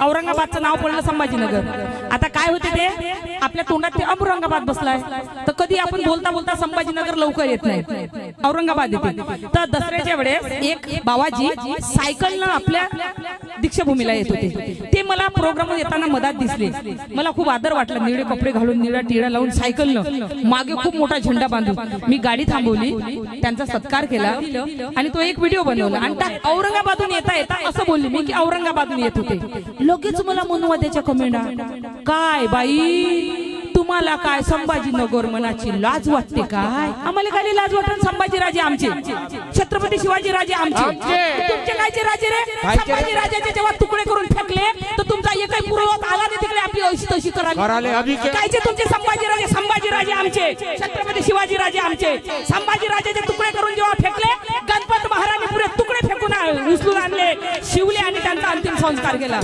औरंगाबादचं नाव पडलं संभाजीनगर. आता काय होते ते? आपल्या तोंडात ते औरंगाबाद बसलाय. तर कधी आपण बोलता बोलता संभाजीनगर लवकर येत नाही. औरंगाबाद येते. तर दसऱ्याच्या वेळेस एक बाबाजी सायकलनं आपल्या दीक्षाभूमीला येत होते. ते मला प्रोग्राम येताना मधात दिसले. मला खूप आदर वाटला. निळे कपडे घालून निळा टिळा लावून सायकलनं मागे खूप मोठा झेंडा बांधून मी गाडी थांबवली. त्यांचा सत्कार केला आणि तो एक व्हिडिओ बनवला. आणि त्या औरंगाबादून येता येता असं बोलली मी की औरंगाबादून येत होते. लगेच मला मनुवाद्याच्या कमेंडा? काय बाई? तुम्हाला काय? संभाजीनगर मनाची लाज वाटते काय? आम्हाला काय लाज वाटत? संभाजीराजे आमचे. छत्रपती शिवाजी राजे आमचे. तुमचे कायचे राजे रे? संभाजी राजाचे जेव्हा तुकडे करून फेकले तर तुमचा एकही पूर्वत आला नाही तिकडे आपली अशी तशी अभिषेक. कायचे तुमचे संभाजीराजे संभाजीराजे आमचे छत्रपती शिवाजी राजे आमचे संभाजीराजाचे तुकडे करून जेव्हा फेकले गणपत महाराणी पुरे तुकडे फेकून उचलून आणले शिवले आणि त्यांचा अंतिम संस्कार केला